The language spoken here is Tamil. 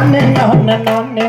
நானே நானே நானே